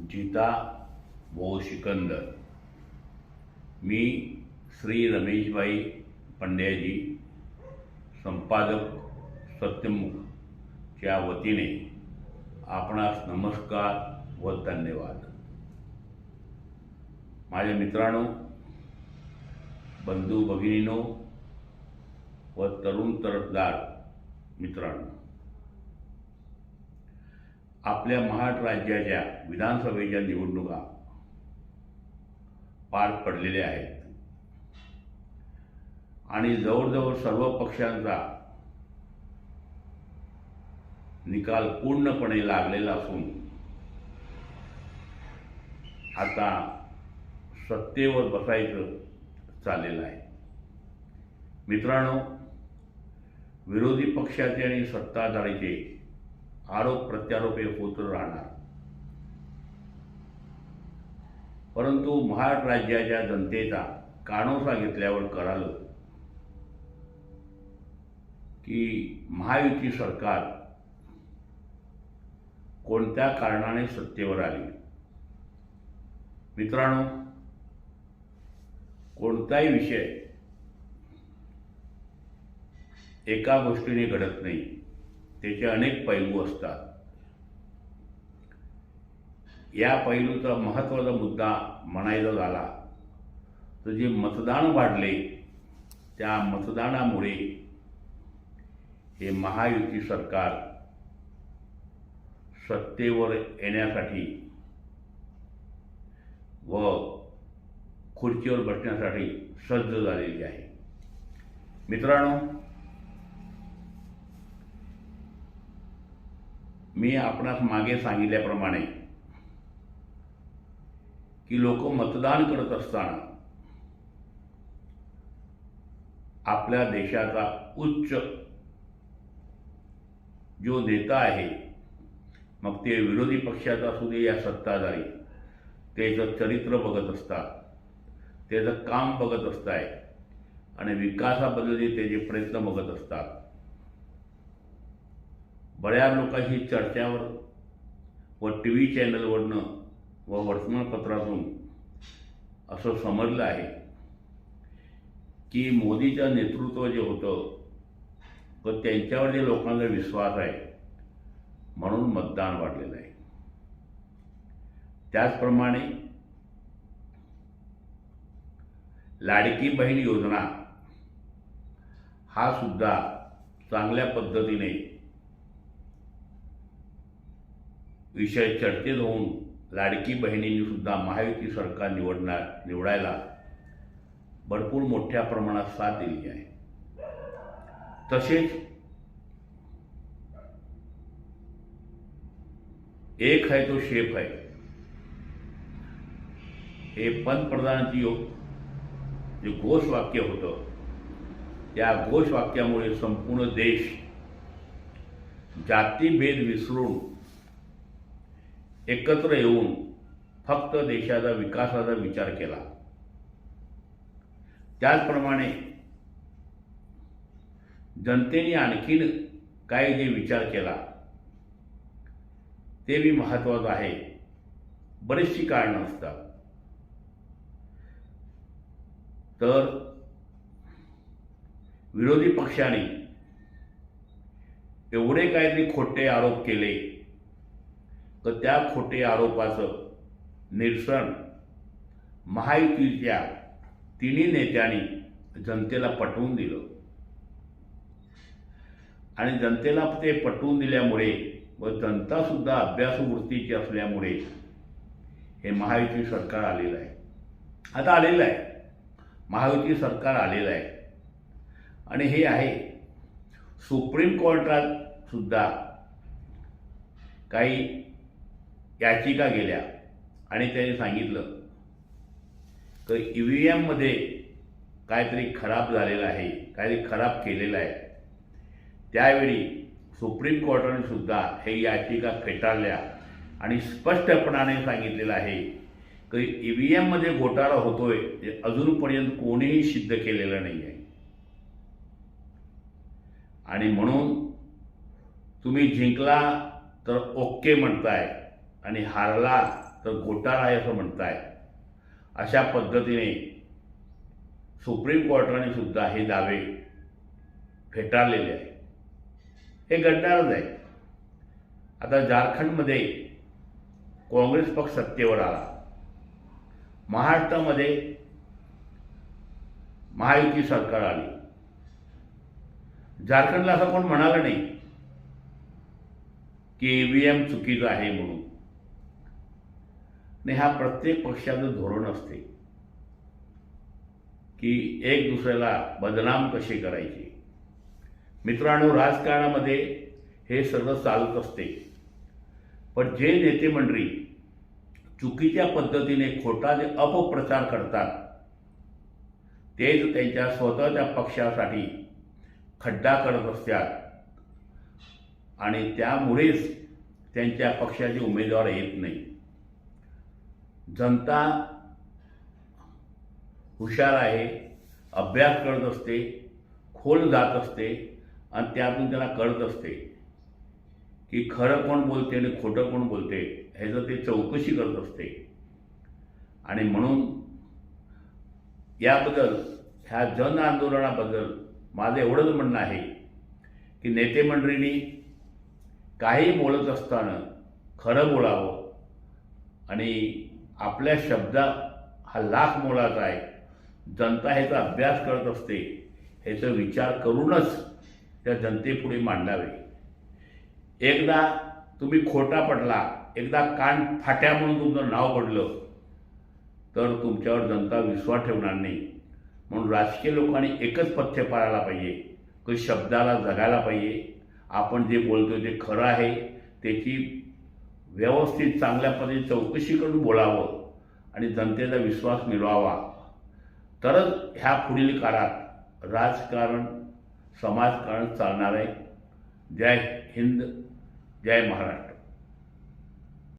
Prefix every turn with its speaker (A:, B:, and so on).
A: गीता भाऊ सिकंदर मी श्री रमेशभाई पंड्याजी संपादक सत्यमुखच्या वतीने आपणास नमस्कार व धन्यवाद. माझ्या मित्रांनो बंधू भगिनीनो व तरुण तरफदार मित्रांनो आपल्या महाराष्ट्र राज्याच्या विधानसभेच्या निवडणुका पार पडलेल्या आहेत. आणि जवळजवळ सर्व पक्षांचा निकाल पूर्णपणे लागलेला असून आता सत्तेवर बसायचं चाललेलं आहे. मित्रांनो विरोधी पक्षाचे आणि सत्ताधारीचे आरोप प्रत्यारोप हे होत राहणार. परंतु महाराष्ट्र राज्याच्या जनतेचा कानोसा घेतल्यावर कळालं की महायुती सरकार कोणत्या कारणाने सत्तेवर आली? मित्रांनो कोणताही विषय एका गोष्टीने घडत नाही. त्याचे अनेक पैलू असतात. या पैलूचा महत्त्वाचा मुद्दा म्हणायचा झाला तर जे मतदान वाढले त्या मतदानामुळे हे महायुती सरकार सत्तेवर येण्यासाठी व खुर्चीवर बसण्यासाठी सज्ज झालेली आहे. मित्रांनो मी आपणास मागे सांगितल्याप्रमाणे की लोक मतदान करत असताना आपल्या देशाचा उच्च जो नेता आहे मग ते विरोधी पक्षाचा असू दे या सत्ताधारी त्याचं चरित्र बघत असतात त्याचं काम बघत असताय आणि विकासाबद्दल त्याचे प्रयत्न बघत असतात बऱ्याच लोकांशी चर्चावर व टी व्ही चॅनलवरनं व वर्तमानपत्रातून असं समजलं आहे की मोदीचं नेतृत्व जे होतं व त्यांच्यावर जे लोकांचा विश्वास आहे म्हणून मतदान वाढलेलं आहे. त्याचप्रमाणे लाडकी बहीण योजना हा सुद्धा चांगल्या पद्धतीने विषय चर्चेत होऊन लाडकी बहिणींनी सुद्धा महायुती सरकार निवडणार निवडायला भरपूर मोठ्या प्रमाणात साथ दिली आहे. तसेच एक आहे तो शेफ आहे. हे पंतप्रधानांची जे घोषवाक्य होतं त्या घोषवाक्यामुळे संपूर्ण देश जातीभेद विसरून एकत्र येऊन फक्त देशाचा विकासाचा विचार केला. त्याचप्रमाणे जनतेने आणखीन काय जे विचार केला ते बी महत्त्वाचं आहे. बरीचशी कारणं असतात. तर विरोधी पक्षाने एवढे काहीतरी खोटे आरोप केले तर त्या खोटे आरोपाचं निरसन महायुतीच्या तिन्ही नेत्यांनी जनतेला पटवून दिलं. आणि जनतेला ते पटवून दिल्यामुळे व जनतासुद्धा अभ्यासवृत्तीची असल्यामुळे हे महायुती सरकार आलेलं आहे. आता आलेलं आहे. महायुती सरकार आलेलं आहे. आणि हे आहे सुप्रीम कोर्टात सुद्धा काही याचिका गेल्या? आणि त्यांनी सांगितलं तर ई व्ही एममध्ये काहीतरी खराब झालेलं आहे काहीतरी खराब केलेलं आहे. त्यावेळी सुप्रीम कोर्टाने सुद्धा हे याचिका फेटाळल्या आणि स्पष्टपणाने सांगितलेलं आहे की ई व्ही एममध्ये घोटाळा होतोय हे अजूनपर्यंत कोणीही सिद्ध केलेलं नाही आहे. आणि म्हणून तुम्ही जिंकला तर ओके म्हणताय आणि हारला तर घोटाळा आहे असं म्हणताय. अशा पद्धतीने सुप्रीम कोर्टाने सुद्धा हे दावे फेटाळलेले आहे हे घडणारच आहे. आता झारखंडमध्ये काँग्रेस पक्ष सत्तेवर आला. महाराष्ट्रामध्ये महायुती सरकार आली. झारखंडला असं कोण म्हणालं नाही की व्ही एम चुकीचं आहे म्हणून. नाही हा प्रत्येक पक्षाचं धोरण असते की एक दुसऱ्याला बदनाम कसे करायचे. मित्रांनो राजकारणामध्ये हे सगळं चालत असते. पण जे नेते मंडळी चुकीच्या पद्धतीने खोटा जे अपप्रचार करतात तेच त्यांच्या स्वतःच्या पक्षासाठी खड्डा करत असतात. आणि त्यामुळेच त्यांच्या पक्षाचे उमेदवार येत नाही जनता हुशार आहे अभ्यास करत असते खोल जात असते आणि त्यातून त्यांना कळत असते की खरं कोण बोलते आणि खोटं कोण बोलते ह्याचं ते चौकशी करत असते. आणि म्हणून याबद्दल ह्या जन आंदोलनाबद्दल माझं एवढंच म्हणणं आहे की नेते मंडळींनी काही बोलत असताना खरं बोलावं आणि आपल्या शब्दा हा लाख मोलाचा आहे. जनता ह्याचा अभ्यास करत असते. ह्याचा विचार करूनच त्या जनतेपुढे मांडावे. एकदा तुम्ही खोटा पडला एकदा कान फाट्या म्हणून तुमचं नाव पडलं तर तुमच्यावर जनता विश्वास ठेवणार नाही. म्हणून राजकीय लोकांनी एकच पथ्य पाळायला पाहिजे की शब्दाला जगायला पाहिजे. आपण जे बोलतो ते खरं आहे त्याची व्यवस्थित चांगल्या पद्धतीने चौकशी करून बोलावं आणि जनतेचा विश्वास मिळवावा. तरच ह्या पुढील काळात राजकारण समाजकारण चालणार आहे. जय हिंद जय महाराष्ट्र.